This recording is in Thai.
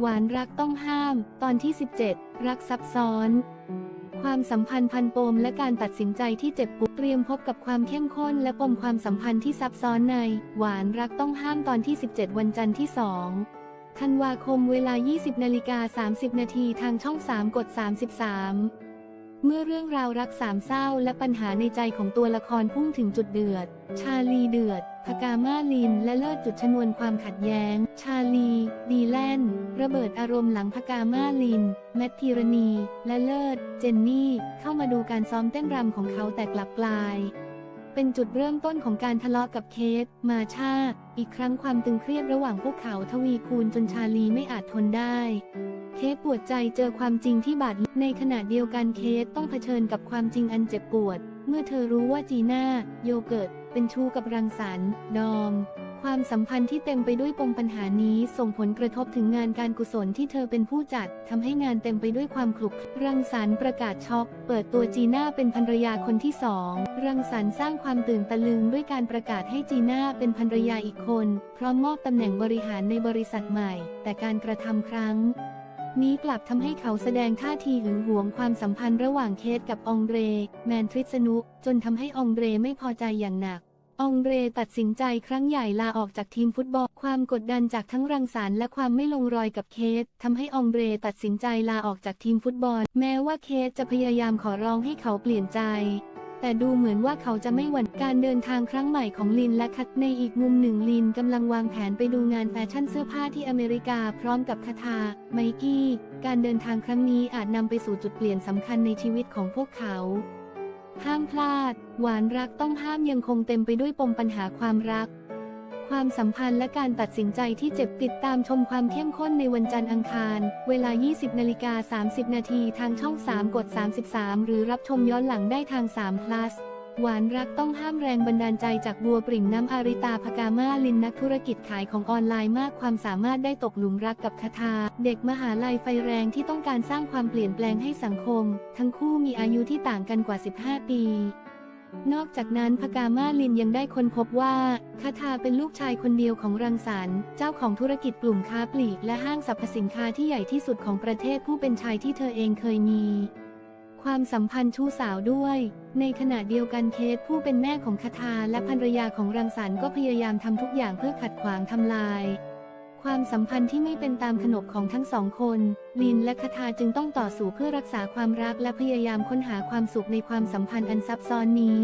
หวานรักต้องห้าม ตอนที่ 17 รักซับซ้อน ความสัมพันธ์พันปมและการตัดสินใจที่เจ็บปวดเตรียมพบกับความเข้มข้นและปมความสัมพันธ์ที่ซับซ้อนใน หวานรักต้องห้ามตอนที่ 17 วันจันทร์ที่2ธันวาคมเวลา 20นาฬิกา30 นาทีทางช่อง 3 กด 33 เมื่อเรื่องราวรักสามเศร้าและปัญหาในใจของตัวละครพุ่งถึงจุดเดือด ชาลีเดือด พกามาลิน และเลิศจุดชนวนความขัดแย้ง ชาลี ดีแลนระเบิดอารมณ์หลังพกามาลิน แมทธีรณี และเลิศ เจนนี่ เข้ามาดูการซ้อมเต้นรำของเขาแต่กลับกลาย เป็นจุดเริ่มต้นของการทะเลาะกับเคส มาชา อีกครั้งความตึงเครียดระหว่างพวกเขาทวีคูณจนชาลีไม่อาจทนได้ เคสปวดใจเจอความจริงที่บาดในขณะเดียวกันเคสต้องเผชิญกับความจริงอันเจ็บปวด เมื่อเธอรู้ว่าจีน่า โยเกิร์ต เป็นชู้กับรังสรรค์ดอม ความสัมพันธ์ที่เต็มไปด้วยปมปัญหานี้ส่งผลกระทบถึงงานการกุศลที่เธอเป็นผู้จัดทำให้งานเต็มไปด้วยความขลุกรังสรรค์ประกาศช็อก เปิดตัวจีน่าเป็นภรรยาคนที่สองรังสรรค์สร้างความตื่นตะลึงด้วยการประกาศให้จีน่าเป็นภรรยาอีกคน พร้อมมอบตำแหน่งบริหารในบริษัทใหม่ แต่การกระทำครั้งนี้กลับทำให้เขาแสดงท่าทีหึงหวงความสัมพันธ์ระหว่างเคสกับองเรแมนทริสนุ จนทำให้องเรไม่พอใจอย่างหนัก องเรตัดสินใจครั้งใหญ่ลาออกจากทีมฟุตบอล ความกดดันจากทั้งรังสรรค์และความไม่ลงรอยกับเคสทำให้องเรตัดสินใจลาออกจากทีมฟุตบอล แม้ว่าเคสจะพยายามขอร้องให้เขาเปลี่ยนใจแต่ดูเหมือนว่าเขาจะไม่หวั่นการเดินทางครั้งใหม่ของลินและคัทในอีกมุมหนึ่งลินกำลังวางแผนไปดูงานแฟชั่นเสื้อผ้าที่อเมริกาพร้อมกับคาทา ไมกี้ การเดินทางครั้งนี้อาจนำไปสู่จุดเปลี่ยนสำคัญในชีวิตของพวกเขา ห้ามพลาด หวานรักต้องห้ามยังคงเต็มไปด้วยปมปัญหาความรัก ความสัมพันธ์และการตัดสินใจที่เจ็บติดตามชมความเข้มข้นในวันจันทร์อังคาร เวลา 20นาฬิกา30 นาทีทางช่อง 3 กด 33 หรือรับชมย้อนหลังได้ทาง3 plus หวานรักต้องห้ามแรงบันดาลใจจากบัวปริ่มน้ำอาริตาพกามาลินนักธุรกิจขายของออนไลน์มากความสามารถได้ตกหลุมรักกับคาทา เด็กมหาลัยไฟแรงที่ต้องการสร้างความเปลี่ยนแปลงให้สังคม ทั้งคู่มีอายุที่ต่างกันกว่า 15 ปี นอกจากนั้นพกามาลินยังได้ค้นพบว่าคาทาเป็นลูกชายคนเดียวของรังสรรค์เจ้าของธุรกิจกลุ่มค้าปลีก และห้างสรรพสินค้าที่ใหญ่ที่สุดของประเทศผู้เป็นชายที่เธอเองเคยมี ความสัมพันธ์ชู้สาวด้วย ในขณะเดียวกันเคสผู้เป็นแม่ของคาทาและภรรยาของรังสรรค์ก็พยายามทำทุกอย่างเพื่อขัดขวางทำลาย ความสัมพันธ์ที่ไม่เป็นตามขนบของทั้งสองคน ลินและคาทาจึงต้องต่อสู้เพื่อรักษาความรักและพยายามค้นหาความสุขในความสัมพันธ์อันซับซ้อนนี้